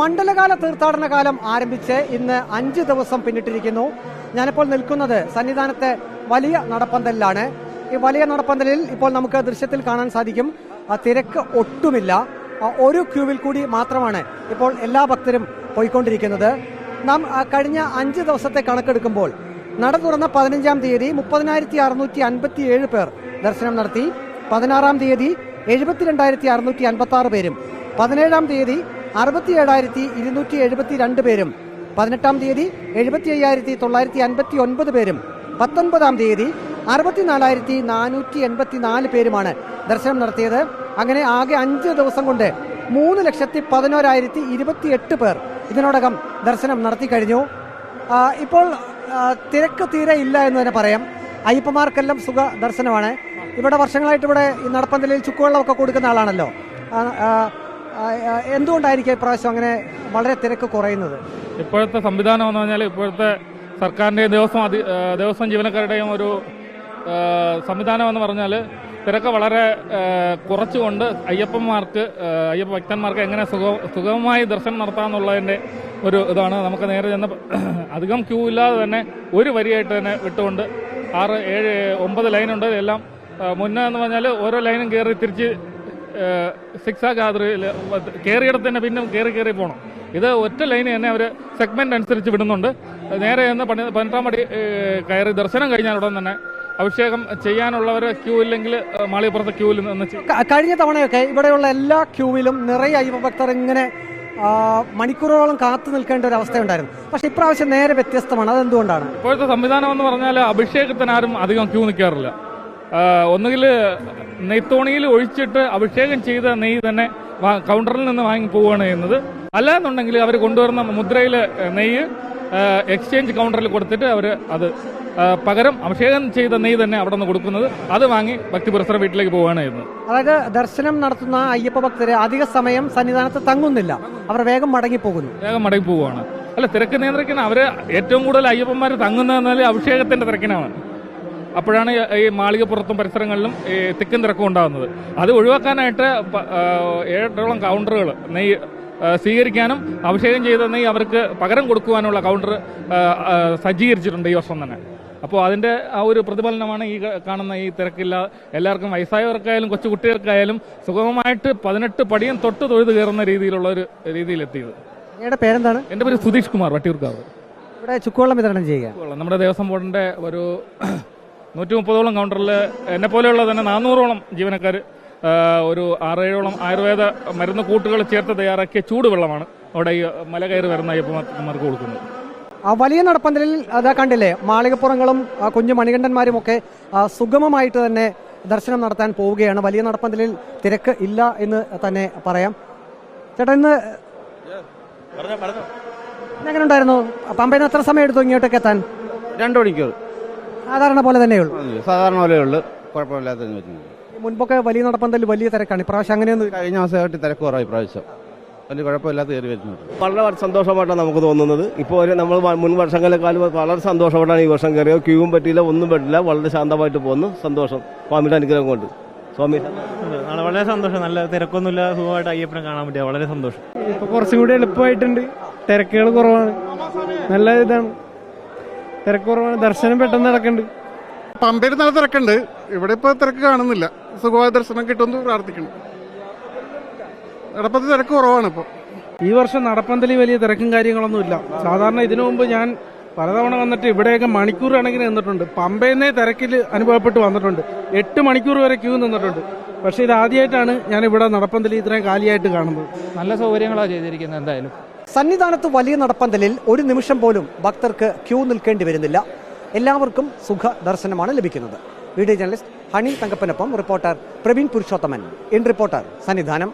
മണ്ഡലകാല തീർത്ഥാടന കാലം ആരംഭിച്ച് ഇന്ന് അഞ്ച് ദിവസം പിന്നിട്ടിരിക്കുന്നു. ഞാനിപ്പോൾ നിൽക്കുന്നത് സന്നിധാനത്തെ വലിയ നടപ്പന്തലിലാണ്. ഈ വലിയ നടപ്പന്തലിൽ ഇപ്പോൾ നമുക്ക് ദൃശ്യത്തിൽ കാണാൻ സാധിക്കും തിരക്ക് ഒട്ടുമില്ല. ഒരു ക്യൂവിൽ കൂടി മാത്രമാണ് ഇപ്പോൾ എല്ലാ ഭക്തരും പോയിക്കൊണ്ടിരിക്കുന്നത്. നാം കഴിഞ്ഞ അഞ്ച് ദിവസത്തെ കണക്കെടുക്കുമ്പോൾ നട തുറന്ന പതിനഞ്ചാം തീയതി മുപ്പതിനായിരത്തി അറുന്നൂറ്റി അൻപത്തി ഏഴ് പേർ ദർശനം നടത്തി. പതിനാറാം തീയതി എഴുപത്തിരണ്ടായിരത്തി അറുന്നൂറ്റി അൻപത്തി ആറ് പേരും. പതിനേഴാം തീയതി അറുപത്തി ഏഴായിരത്തി ഇരുന്നൂറ്റി എഴുപത്തി രണ്ട് പേരും. പതിനെട്ടാം തീയതി എഴുപത്തി അയ്യായിരത്തി തൊള്ളായിരത്തി അൻപത്തി ഒൻപത് പേരും. പത്തൊൻപതാം തീയതി അറുപത്തിനാലായിരത്തി നാനൂറ്റി എൺപത്തി നാല് പേരുമാണ് ദർശനം നടത്തിയത്. അങ്ങനെ ആകെ അഞ്ച് ദിവസം കൊണ്ട് മൂന്ന് ലക്ഷത്തി പതിനോരായിരത്തി ഇരുപത്തി എട്ട് പേർ ഇതിനോടകം ദർശനം നടത്തി കഴിഞ്ഞു. ഇപ്പോൾ തിരക്ക് തീരെ ഇല്ല എന്ന് തന്നെ പറയാം. അയ്യപ്പന്മാർക്കെല്ലാം സുഖ ദർശനമാണ്. ഇവിടെ വർഷങ്ങളായിട്ട് ഇവിടെ ഈ നടപ്പന്തലിൽ ചുക്കുവെള്ളമൊക്കെ കൊടുക്കുന്ന ആളാണല്ലോ. എന്തുകൊണ്ടായിരിക്കും ഇപ്രാവശ്യം അങ്ങനെ വളരെ തിരക്ക് കുറയുന്നത്? ഇപ്പോഴത്തെ സംവിധാനം എന്ന് പറഞ്ഞാൽ ഇപ്പോഴത്തെ സർക്കാരിന്റെ ദിവസം ദേവസ്വം ജീവനക്കാരുടെയും ഒരു സംവിധാനം എന്ന് പറഞ്ഞാൽ തിരക്ക് വളരെ കുറച്ചുകൊണ്ട് അയ്യപ്പന്മാർക്ക് അയ്യപ്പ ഭക്തന്മാർക്ക് എങ്ങനെ സുഖ സുഗമമായി ദർശനം നടത്താമെന്നുള്ളതിന്റെ ഒരു ഇതാണ്. നമുക്ക് നേരെ ചെന്ന് അധികം ക്യൂ ഇല്ലാതെ തന്നെ ഒരു വരിയായിട്ട് തന്നെ വിട്ടുകൊണ്ട് ആറ് ഏഴ് ഒമ്പത് ലൈനുണ്ട്. എല്ലാം മുന്നേ എന്ന് പറഞ്ഞാൽ ഓരോ ലൈനും കയറി തിരിച്ച് സിക്സ് ആ ഗാദറിൽ കയറിയിടത്ത് തന്നെ പിന്നെ കയറി കയറി പോകണം ഇത് ഒറ്റ ലൈന് തന്നെ അവർ സെഗ്മെന്റ് അനുസരിച്ച് വിടുന്നുണ്ട്. നേരെ എന്ന് പണി പതിനെട്ടാം പടി കയറി ദർശനം കഴിഞ്ഞാൽ ഉടൻ തന്നെ അഭിഷേകം ചെയ്യാനുള്ളവർ ക്യൂ ഇല്ലെങ്കിൽ മാളിയപ്പുറത്തെ ക്യൂവിൽ നിന്ന് കഴിഞ്ഞ തവണയൊക്കെ ഇവിടെയുള്ള എല്ലാ ക്യൂവിലും നിറയെ അയ്യപ്പ ഭക്തർ ഇങ്ങനെ മണിക്കൂറുകളോളം കാത്തു നിൽക്കേണ്ട ഒരു അവസ്ഥയുണ്ടായിരുന്നു പക്ഷെ ഇപ്രാവശ്യം നേരെ വ്യത്യസ്തമാണ്. അതെന്തുകൊണ്ടാണ്? ഇപ്പോഴത്തെ സംവിധാനം എന്ന് പറഞ്ഞാൽ അഭിഷേകത്തിന് ആരും അധികം ക്യൂ നിൽക്കാറില്ല. ഒന്നുകിൽ നെയ്ത്തോണിയിൽ ഒഴിച്ചിട്ട് അഭിഷേകം ചെയ്ത നെയ്യ് തന്നെ കൗണ്ടറിൽ നിന്ന് വാങ്ങി പോവുകയാണ് ചെയ്യുന്നത്. അല്ലാന്നുണ്ടെങ്കിൽ അവർ കൊണ്ടുവരുന്ന മുദ്രയിൽ നെയ്യ് എക്സ്ചേഞ്ച് കൗണ്ടറിൽ കൊടുത്തിട്ട് അവർ അത് പകരം അഭിഷേകം ചെയ്ത നെയ്യ് തന്നെ അവിടെ നിന്ന് കൊടുക്കുന്നത്. അത് വാങ്ങി ഭക്തിപുരസര വീട്ടിലേക്ക് പോവുകയാണ് ചെയ്യുന്നത്. അതായത് ദർശനം നടത്തുന്ന അയ്യപ്പ ഭക്തരെ അധിക സമയം സന്നിധാനത്ത് തങ്ങുന്നില്ല. അവർ വേഗം മടങ്ങി പോകുന്നു വേഗം മടങ്ങി പോവുകയാണ് അല്ല തിരക്ക് നിയന്ത്രിക്കുന്ന അവർ ഏറ്റവും കൂടുതൽ അയ്യപ്പന്മാർ തങ്ങുന്നതെന്നാൽ അഭിഷേകത്തിന്റെ തിരക്കിനാണ്. അപ്പോഴാണ് ഈ- മാളികപ്പുറത്തും പരിസരങ്ങളിലും ഈ തിക്കും തിരക്കും ഉണ്ടാകുന്നത്. അത് ഒഴിവാക്കാനായിട്ട് ഏഴോളം കൗണ്ടറുകൾ നെയ്യ് സ്വീകരിക്കാനും അഭിഷേകം ചെയ്ത നെയ്യ് അവർക്ക് പകരം കൊടുക്കുവാനുള്ള കൗണ്ടർ സജ്ജീകരിച്ചിട്ടുണ്ട് ഈ വർഷം തന്നെ. അപ്പോൾ അതിന്റെ ആ ഒരു പ്രതിഫലനമാണ് ഈ കാണുന്ന ഈ തിരക്കില്ല എല്ലാവർക്കും വയസ്സായവർക്കായാലും കൊച്ചു കുട്ടികൾക്കായാലും സുഗമമായിട്ട് പതിനെട്ട് പടിയും തൊട്ട് തൊഴുത് കയറുന്ന രീതിയിലുള്ള ഒരു രീതിയിലെത്തിയത്. നിങ്ങളുടെ പേരെന്താണ്? എന്റെ പേര് സുധീഷ് കുമാർ വട്ടിയൂർക്കാവ്. ഇവിടെ ചുക്കുവെള്ളം വിതരണം ചെയ്യുക. നമ്മുടെ ദേവസ്വം ബോർഡിന്റെ ഒരു നൂറ്റി മുപ്പതോളം കൗണ്ടറിൽ എന്നെ പോലെയുള്ള തന്നെ നാനൂറോളം ജീവനക്കാർ ഒരു ആറേഴോളം ആയുർവേദ മരുന്ന് കൂട്ടുകൾ ചേർത്ത് തയ്യാറാക്കിയ ചൂടുവെള്ളമാണ് അവിടെ ഈ മല കയറി വരുന്ന അയ്യപ്പന്മാർക്ക് കൊടുക്കുന്നത്. ആ വലിയ നടപ്പന്തലിൽ അതാ കണ്ടില്ലേ മാളികപ്പുറങ്ങളും കുഞ്ഞു മണികണ്ഠന്മാരും ഒക്കെ സുഗമമായിട്ട് തന്നെ ദർശനം നടത്താൻ പോവുകയാണ്. വലിയ നടപ്പന്തലിൽ തിരക്ക് ഇല്ല എന്ന് തന്നെ പറയാം. ചേട്ടാ ഇന്ന് എങ്ങനെ ഉണ്ടായിരുന്നു? പമ്പയിൽ നിന്ന് എത്ര സമയം എടുത്തു ഇങ്ങോട്ടേക്ക് എത്താൻ? രണ്ടു മണിക്കൂർ. സാധാരണ പോലെ തന്നെയുള്ളൂ സാധാരണ പോലെ പോലെയുള്ളൂ കുഴപ്പമില്ലാത്ത മുൻപൊക്കെ വലിയ നടപ്പന്തൽ വലിയ തിരക്കാണ്. ഇപ്രാവശ്യം അങ്ങനെയൊന്നും. കഴിഞ്ഞ മാസമായിട്ട് തിരക്ക് കുറവായി ഇപ്രാവശ്യം. വലിയ കുഴപ്പമില്ലാത്ത കയറി വരുന്നുണ്ട്. വളരെ സന്തോഷമായിട്ടാണ് നമുക്ക് തോന്നുന്നത്. ഇപ്പോൾ ഒരു നമ്മൾ മുൻ വർഷങ്ങളെക്കാളും വളരെ സന്തോഷമായിട്ടാണ് ഈ വർഷം കയറിയത്. ക്യൂവും പറ്റിയില്ല ഒന്നും പറ്റില്ല വളരെ ശാന്തമായിട്ട് പോകുന്നു. സന്തോഷം. സ്വാമിയുടെ അനുഗ്രഹം കൊണ്ട്. സ്വാമി. വളരെ സന്തോഷം. നല്ല തിരക്കൊന്നുമില്ല സുഖമായിട്ട് അയ്യപ്പനെ കാണാൻ പറ്റിയ വളരെ സന്തോഷം. ഇപ്പൊ കുറച്ചും കൂടി എളുപ്പമായിട്ടുണ്ട്. തിരക്കുകൾ കുറവാണ്. നല്ല ഇതാണ്. തിരക്ക് കുറവാണ് ദർശനം പെട്ടെന്ന് നടക്കുന്നുണ്ട് പമ്പയിൽ നല്ല തിരക്കുണ്ട്. ഇവിടെ ഇപ്പോൾ തിരക്ക് കാണുന്നില്ല. സുഖമായ ദർശനം കിട്ടുമെന്ന് പ്രാർത്ഥിക്കുന്നു. നടപ്പത്തിൽ തിരക്ക് കുറവാണ് ഇപ്പോൾ ഈ വർഷം നടപ്പന്തലി വലിയ തിരക്കും കാര്യങ്ങളൊന്നുമില്ല സാധാരണ ഇതിനു മുമ്പ് ഞാൻ പലതവണ വന്നിട്ട് ഇവിടെയൊക്കെ മണിക്കൂർ കണക്കിന് നിന്നിട്ടുണ്ട്. പമ്പയിന്നേ തിരക്കിൽ അനുഭവപ്പെട്ട് വന്നിട്ടുണ്ട്. എട്ട് മണിക്കൂർ വരെ ക്യൂ നിന്നിട്ടുണ്ട്. പക്ഷെ ഇത് ആദ്യമായിട്ടാണ് ഞാൻ ഇവിടെ നടപ്പന്തലി ഇത്രയും കാലിയായിട്ട് കാണുന്നത്. നല്ല സൗകര്യങ്ങളാണ് ചെയ്തിരിക്കുന്നത് എന്തായാലും. സന്നിധാനത്ത് വലിയ നടപ്പന്തലിൽ ഒരു നിമിഷം പോലും ഭക്തർക്ക് ക്യൂ നിൽക്കേണ്ടി വരുന്നില്ല. എല്ലാവർക്കും സുഖ ദർശനമാണ് ലഭിക്കുന്നത്. Video journalist Honey തങ്കപ്പനൊപ്പം reporter Praveen Purushothaman. In reporter Sannidhanam.